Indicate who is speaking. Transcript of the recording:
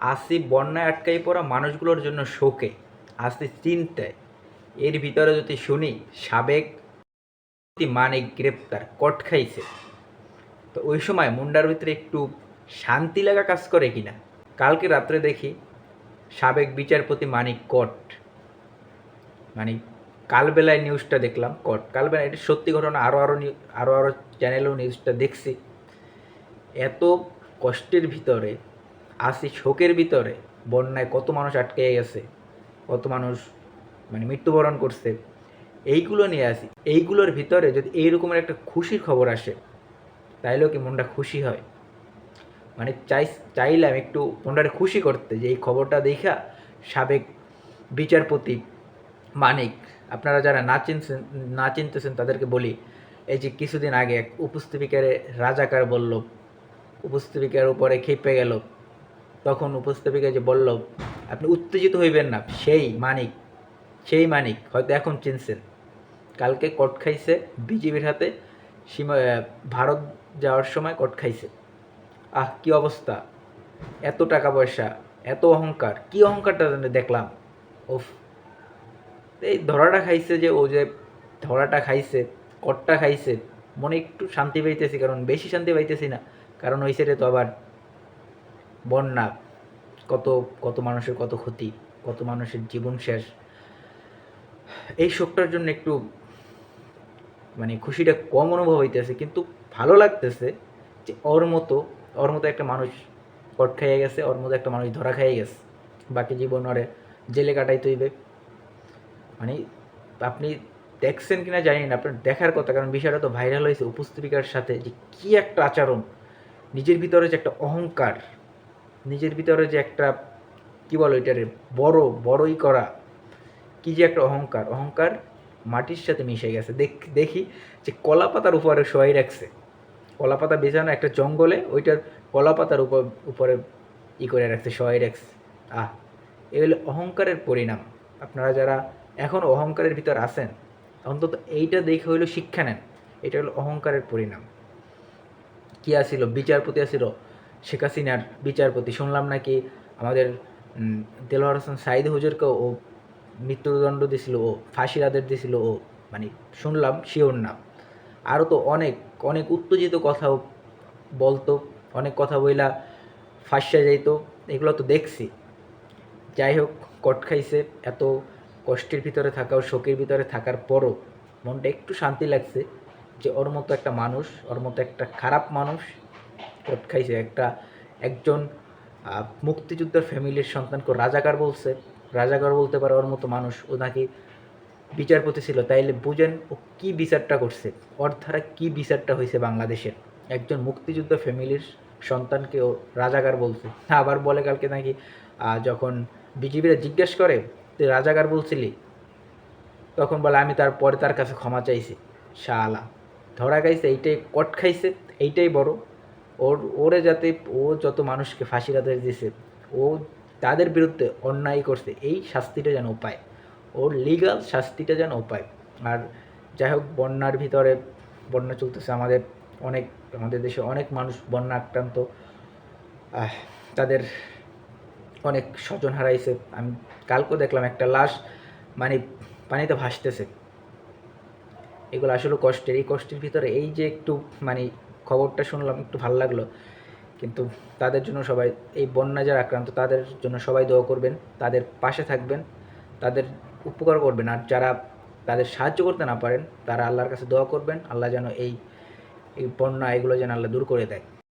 Speaker 1: আসি বন্যায় আটকাই পড়া মানুষগুলোর জন্য শোকে। আসি চিন্তায়। এর ভিতরে যদি শুনি, সাবেক মানিক গ্রেপ্তার, কট খাইছে। তো ওই সময় মুন্ডার ভিতরে একটু শান্তি লাগা কাজ করে কিনা? কালকে রাত্রে দেখি সাবেক বিচারপতি মানিক কট। মানে কালবেলায় নিউজটা দেখলাম, কট। কালবেলা এটা সত্যি ঘটনা আরও আরও আরও আরও চ্যানেলেও নিউজটা দেখছি। এত কষ্টের ভিতরে আসি শোকের ভিতরে বন্যায় কত মানুষ আটকে গেছে, কত মানুষ মানে মৃত্যুবরণ করছে, এইগুলো নিয়ে আসি। এইগুলোর ভিতরে যদি এই রকমের একটা খুশির খবর আসে, তাইলেও কি মনটা খুশি হয়? মানে চাই, চাইলাম একটু মনটারে খুশি করতে যে এই খবরটা দেখা সাবেক বিচারপতি মানিক, আপনারা যারা না চিনছেন, না চিনতেছেন তাদেরকে বলি, এই যে কিছুদিন আগে এক উপস্থাপিকারে রাজাকার বলল উপস্থাপিকার উপরে খেপে গেল তখন উপস্থাপিকা যে বলল আপনি উত্তেজিত হইবেন না, সেই মানিক সেই মানিক, হয়তো এখন চিনছেন। কালকে কট খাইছে বিজেপির হাতে, সীমা ভারত যাওয়ার সময় কট খাইছে। আহ, কি অবস্থা! এত টাকা পয়সা, এত অহংকার, কি অহংকারটা দেখলাম। ওফ এই ধরাটা খাইছে যে ও যে ধরাটা খাইছে, কটটা খাইছে, মনে একটু শান্তি পাইতেছি, কারণ বেশি শান্তি পাইতেছি না। কারণ ওই সাইডে তো আবার বন্যা, কত কত মানুষের কত ক্ষতি, কত মানুষের জীবন শেষ। এই শোকটার জন্য একটু মানে খুশিটা কম অনুভব হইতেছে, কিন্তু ভালো লাগতেছে যে ওর মতো ওর মতো একটা মানুষ কট খাইয়ে গেছে, ওর মতো একটা মানুষ ধরা খাইয়ে গেছে। বাকি জীবন ওরে জেলে কাটাই হইবে। মানে আপনি দেখছেন কিনা জানি না, আপনার দেখার কথা, কারণ বিষয়টা তো ভাইরাল হয়েছে উপস্থাপিকার সাথে যে কী একটা আচরণ, নিজের ভিতরে যে একটা অহংকার নিজের ভিতরে যে একটা, কি বলো এটারে বড়, বড়ই করা, কি যে একটা অহংকার অহংকার মাটির সাথে মিশে গেছে। দেখ যে কলা পাতার উপরে শোয়াই রাখছে। কলা পাতা বেছানো একটা জঙ্গলে, ওইটার কলা পাতার উপর উপরে ই করে রাখছে, শোয়াই রাখছে। আহ, এ হলো অহংকারের পরিণাম। আপনারা যারা এখন অহংকারের ভিতর আছেন, অন্তত এইটা দেখে হইল শিক্ষা নেন। এটা হলো অহংকারের পরিণাম। কি আসিল বিচারপতি আসিল শেখ হাসিনার বিচারপতি শুনলাম নাকি আমাদের দেলোয়ার হোসেন সাইদ হুজুরকেও ও মৃত্যুদণ্ড দিছিল ও ফাঁসির আদেশ দিছিল ও মানে শুনলাম শিওর না। আরও তো অনেক অনেক উত্তেজিত কথাও বলতো, অনেক কথা বইলা ফাঁসিয়া যাইতো, এগুলো তো দেখছি। যাই হোক, কট খাইছে, এত কষ্টের ভিতরে থাকা ও শোকের ভিতরে থাকার পরও মনটা একটু শান্তি লাগছে যে ওর মতো একটা মানুষ, ওর মতো একটা খারাপ মানুষ কট খাইছে। একটা, একজন মুক্তিযোদ্ধার ফ্যামিলির সন্তানকে রাজাকার বলছে। রাজাকার বলতে পারে ওর মতো মানুষ। ও নাকি বিচারপতি ছিল। তাইলে বুঝেন ও কী বিচারটা করছে। ওর ধারা কি বিচারটা হয়েছে বাংলাদেশের? একজন মুক্তিযুদ্ধ ফ্যামিলির সন্তানকে ও রাজাকার বলছে। আবার বলে কালকে নাকি যখন বিজেপিরা জিজ্ঞেস করে, তুই রাজাকার বলছিলি? তখন বলে, আমি তারপরে তার কাছে ক্ষমা চাইছি, শালা। ধরা খাইছে, এইটাই কট খাইছে, এইটাই বড়। ওর, ওরে যাতে ও যত মানুষকে ফাঁসির আদেশ দিছে, ও তাদের বিরুদ্ধে অন্যায় করছে, এই শাস্তিটা যেন ও পায়। ওর লিগাল শাস্তিটা যেন ও পায়। আর যাই হোক, বন্যার ভিতরে বন্যা চলতেছে আমাদের অনেক, আমাদের দেশে অনেক মানুষ বন্যা আক্রান্ত। তাদের অনেক স্বজন হারাইছে। আমি কালকেও দেখলাম একটা লাশ মানে পানিতে ভাসতেছে। এগুলো আসলে কষ্টের, এই কষ্টের ভিতরে এই যে একটু মানে খবরটা শুনলাম, একটু ভালো লাগল। কিন্তু তাদের জন্য সবাই, এই বন্যা যারা আক্রান্ত, তাদের জন্য সবাই দোয়া করবেন, তাদের পাশে থাকবেন, তাদের উপকার করবেন। আর যারা তাদের সাহায্য করতে না পারেন, তারা আল্লাহর কাছে দোয়া করবেন, আল্লাহ যেন এই বন্যা, এগুলো যেন আল্লাহ দূর করে দেয়।